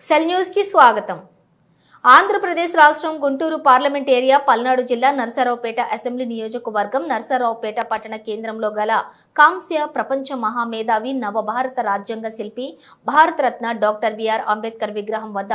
Cell న్యూస్కి స్వాగతం. ఆంధ్రప్రదేశ్ రాష్ట్రం గుంటూరు పార్లమెంట్ ఏరియా పల్నాడు జిల్లా నరసరావుపేట అసెంబ్లీ నియోజకవర్గం నరసరావుపేట పట్టణ కేంద్రంలో గల కాంస్య ప్రపంచ మహామేధావి నవభారత రాజ్యాంగ శిల్పి భారతరత్న డాక్టర్ బిఆర్ అంబేద్కర్ విగ్రహం వద్ద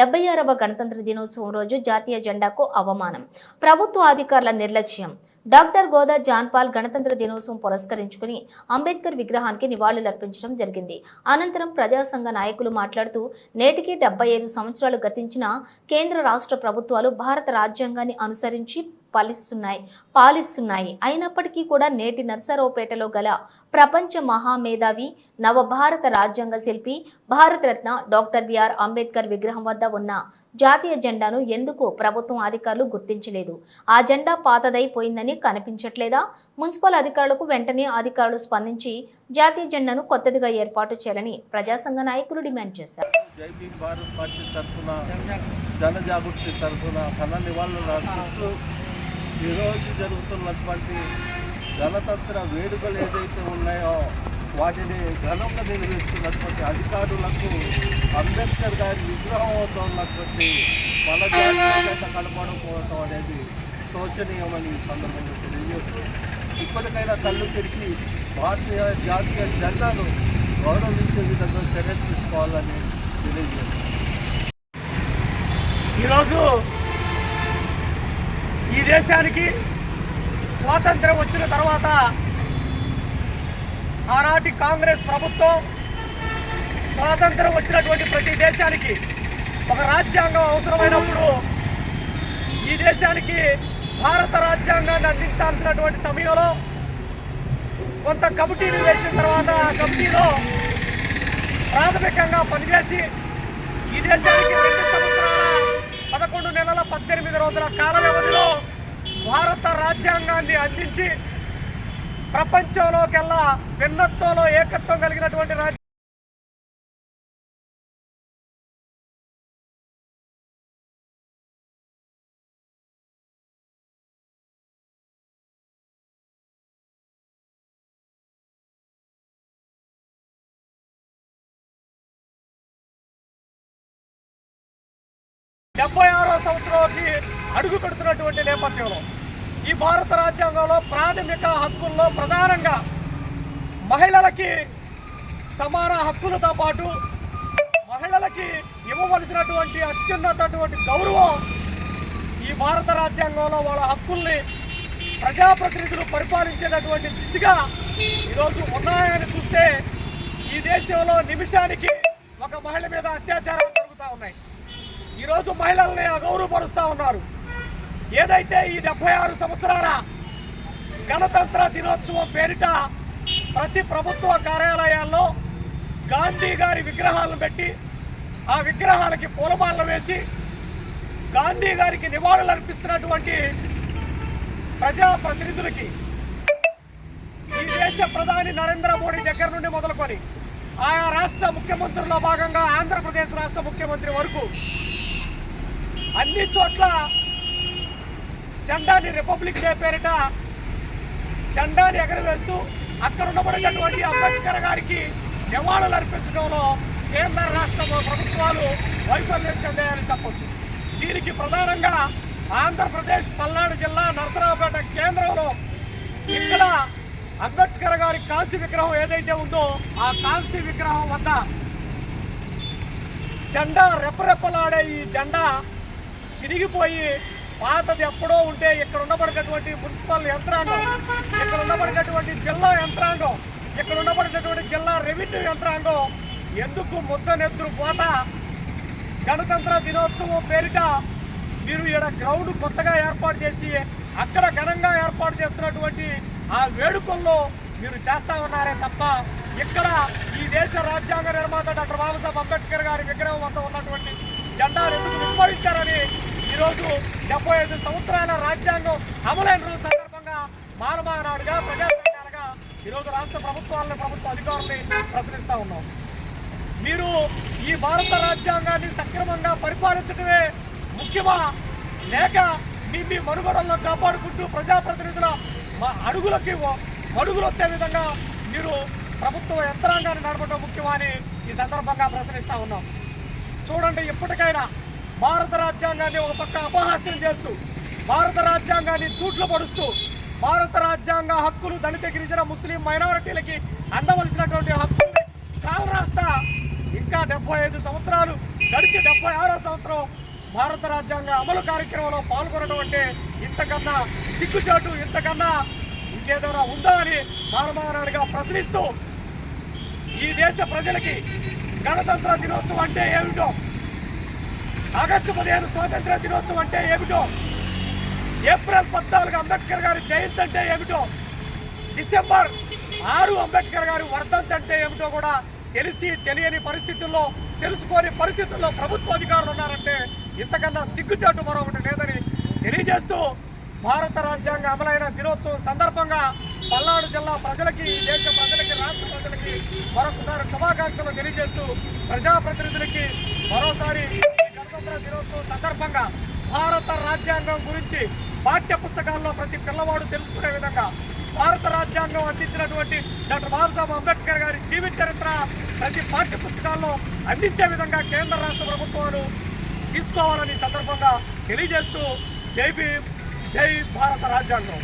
డెబ్బై ఆరవ గణతంత్ర దినోత్సవం రోజు జాతీయ జెండాకు అవమానం. ప్రభుత్వ అధికారుల నిర్లక్ష్యం. డాక్టర్ గోదా జాన్పాల్ గణతంత్ర దినోత్సవం పురస్కరించుకుని అంబేద్కర్ విగ్రహానికి నివాళులర్పించడం జరిగింది. అనంతరం ప్రజా సంఘ నాయకులు మాట్లాడుతూ నేటికి డెబ్బై ఐదు సంవత్సరాలు గతించిన కేంద్ర రాష్ట్ర ప్రభుత్వాలు భారత రాజ్యాంగాన్ని అనుసరించి పాలిస్తున్నాయి పాలిస్తున్నాయి. అయినప్పటికీ కూడా నేటి నర్సరావుపేటలో గల ప్రపంచ మహామేధావి నవభారత రాజ్యాంగ శిల్పి భారతరత్న డాక్టర్ బిఆర్ అంబేద్కర్ విగ్రహం వద్ద ఉన్న జాతీయ జెండాను ఎందుకు ప్రభుత్వం అధికారులు గుర్తించలేదు? ఆ జెండా పాతదైపోయిందని కనిపించట్లేదా? మున్సిపల్ అధికారులకు వెంటనే అధికారులు స్పందించి జాతీయ జెండాను కొత్తదిగా ఏర్పాటు చేయాలని ప్రజాసంఘ నాయకులు డిమాండ్ చేశారు. తరఫున జన జాగృతి తరఫున నివాళులు అర్పిస్తూ ఈరోజు జరుగుతున్నటువంటి గణతంత్ర వేడుకలు ఏదైతే ఉన్నాయో వాటిని ఘనంగా నిర్వహిస్తున్నటువంటి అధికారులకు అంబేద్కర్ గారి విగ్రహం వద్ద ఉన్నటువంటి మన జాతీయత కనపడకపోవటం అనేది శోచనీయమని సందర్భంగా తెలియజేస్తూ ఇప్పటికైనా కళ్ళు తిరిగి భారతీయ జాతీయ జెండాను గౌరవించే విధంగా చర్య తీసుకోవాలని తెలియజేస్తాను ఈరోజు ఈ దేశానికి స్వాతంత్రం వచ్చిన తర్వాత ఆనాటి కాంగ్రెస్ ప్రభుత్వం స్వాతంత్రం వచ్చినటువంటి ప్రతి దేశానికి ఒక రాజ్యాంగం అవసరమైనప్పుడు ఈ దేశానికి భారత రాజ్యాంగాన్ని అందించాల్సినటువంటి సమయంలో కొంత కమిటీని వేసిన తర్వాత ఆ కమిటీలో ప్రాథమికంగా పనిచేసి ఈ దేశానికి పద్దెనిమిది రోజుల కాల వ్యవధిలో భారత రాజ్యాంగాన్ని అందించి ప్రపంచంలోకెల్లా భిన్నత్వంలో ఏకత్వం కలిగినటువంటి రాజ్యం డెబ్బై ఆరో సంవత్సరంలోకి అడుగు పెడుతున్నటువంటి నేపథ్యంలో ఈ భారత రాజ్యాంగంలో ప్రాథమిక హక్కుల్లో ప్రధానంగా మహిళలకి సమాన హక్కులతో పాటు మహిళలకి ఇవ్వవలసినటువంటి అత్యున్నతటువంటి గౌరవం ఈ భారత రాజ్యాంగంలో వాళ్ళ హక్కుల్ని ప్రజాప్రతినిధులు పరిపాలించేటటువంటి దిశగా ఈరోజు ఉన్నాయని చూస్తే ఈ దేశంలో నిమిషానికి ఒక మహిళ మీద అత్యాచారాలు జరుగుతూ ఉన్నాయి. ఈరోజు మహిళల్ని అగౌరవపరుస్తూ ఉన్నారు. ఏదైతే ఈ డెబ్బై ఆరు సంవత్సరాల గణతంత్ర దినోత్సవం పేరిట ప్రతి ప్రభుత్వ కార్యాలయాల్లో గాంధీ గారి విగ్రహాలను పెట్టి ఆ విగ్రహాలకి పూలమాలను వేసి గాంధీ గారికి నివాళులు అర్పిస్తున్నటువంటి ప్రజా ప్రతినిధులకి ఈ దేశ ప్రధాని నరేంద్ర మోడీ దగ్గర నుండి మొదలుకొని ఆయా రాష్ట్ర ముఖ్యమంత్రుల్లో భాగంగా ఆంధ్రప్రదేశ్ రాష్ట్ర ముఖ్యమంత్రి వరకు అన్ని చోట్ల జెండాని రిపబ్లిక్ డే పేరిట జెండాని ఎగరవేస్తూ అక్కడ ఉండబడినటువంటి అంబేద్కర్ గారికి నివాళులు అర్పించడంలో కేంద్ర రాష్ట్ర ప్రభుత్వాలు వైఫల్యం చెందాయని చెప్పొచ్చు. దీనికి ప్రధానంగా ఆంధ్రప్రదేశ్ పల్నాడు జిల్లా నరసరావుపేట కేంద్రంలో ఇక్కడ అంబేద్కర్ గారి కాశీ విగ్రహం ఏదైతే ఉందో ఆ కాశీ విగ్రహం వద్ద జెండా రెప్పరెప్పలాడే ఈ జెండా చినిగిపోయి పాతది ఎప్పుడో ఉంటే ఇక్కడ ఉండబడినటువంటి మున్సిపల్ యంత్రాంగం ఇక్కడ ఉండబడినటువంటి జిల్లా యంత్రాంగం ఇక్కడ ఉండబడినటువంటి జిల్లా రెవెన్యూ యంత్రాంగం ఎందుకు ముద్దనెత్తురు పోత? గణతంత్ర దినోత్సవం పేరిట మీరు ఇక్కడ గ్రౌండ్ కొత్తగా ఏర్పాటు చేసి అక్కడ ఘనంగా ఏర్పాటు చేస్తున్నటువంటి ఆ వేడుకల్లో మీరు చేస్తా ఉన్నారే తప్ప ఇక్కడ ఈ దేశ రాజ్యాంగ నిర్మాత డాక్టర్ బాబాసాహెబ్ అంబేద్కర్ గారి విగ్రహం వద్ద ఉన్నటువంటి జెండాను ఎందుకు విస్మరించారని ఈరోజు డెబ్బై ఐదు సంవత్సరాల రాజ్యాంగం అమలైన రోజు సందర్భంగా మానమానాడుగా ప్రజా సంఘాలుగా ఈరోజు రాష్ట్ర ప్రభుత్వాలను ప్రభుత్వ అధికారుల్ని ప్రశ్నిస్తూ ఉన్నాం. మీరు ఈ భారత రాజ్యాంగాన్ని సక్రమంగా పరిపాలించడమే ముఖ్యమా? లేక మీ మీ మనుగడల్లో కాపాడుకుంటూ ప్రజాప్రతినిధుల మా అడుగులకి అడుగులు వచ్చే విధంగా మీరు ప్రభుత్వ యంత్రాంగాన్ని నడపడం ముఖ్యమా అని ఈ సందర్భంగా ప్రశ్నిస్తూ ఉన్నాం. చూడండి ఎప్పటికైనా భారత రాజ్యాంగాన్ని ఒక పక్క అపహాస్యం చేస్తూ భారత రాజ్యాంగాన్ని తూట్లు పడుస్తూ భారత రాజ్యాంగ హక్కులు దళిత గిరిజన ముస్లిం మైనారిటీలకి అందవలసినటువంటి హక్కుల్ని కాలరాస్తా ఇంకా డెబ్బై ఐదు సంవత్సరాలు గడిచి డెబ్బై ఆరో సంవత్సరం భారత రాజ్యాంగ అమలు కార్యక్రమంలో పాల్గొనడం అంటే ఇంతకన్నా సిగ్గుచాటు ఇంతకన్నా ఇంకేదైనా ఉందా అని మానమానాడుగా ప్రశ్నిస్తూ ఈ దేశ ప్రజలకి గణతంత్ర దినోత్సవం అంటే ఏమిటో ఆగస్టు పదిహేను స్వాతంత్ర దినోత్సవం అంటే ఏమిటో? ఏప్రిల్ పద్నాలుగు అంబేద్కర్ గారి జయంతి అంటే ఏమిటో? డిసెంబర్ ఆరు అంబేద్కర్ గారి వర్ధంతి అంటే ఏమిటో కూడా తెలిసి తెలియని పరిస్థితుల్లో తెలుసుకోని పరిస్థితుల్లో ప్రభుత్వ అధికారులు ఉన్నారంటే ఇంతకన్నా సిగ్గుచాటు మరొకటి లేదని తెలియజేస్తూ భారత రాజ్యాంగ అమలైన దినోత్సవం సందర్భంగా పల్నాడు జిల్లా ప్రజలకి దేశ ప్రజలకి రాష్ట్ర ప్రజలకి మరొకసారి శుభాకాంక్షలు తెలియజేస్తూ ప్రజాప్రతినిధులకి మరోసారి దినోత్సవం సందర్భంగా భారత రాజ్యాంగం గురించి పాఠ్య పుస్తకాల్లో ప్రతి పిల్లవాడు తెలుసుకునే విధంగా భారత రాజ్యాంగం అందించినటువంటి డాక్టర్ బాబాసాహెబ్ అంబేద్కర్ గారి జీవిత చరిత్ర ప్రతి పాఠ్య పుస్తకాల్లో అందించే విధంగా కేంద్ర రాష్ట్ర ప్రభుత్వాలు తీసుకోవాలని సందర్భంగా తెలియజేస్తూ జై భీమ్ జై భారత రాజ్యాంగం.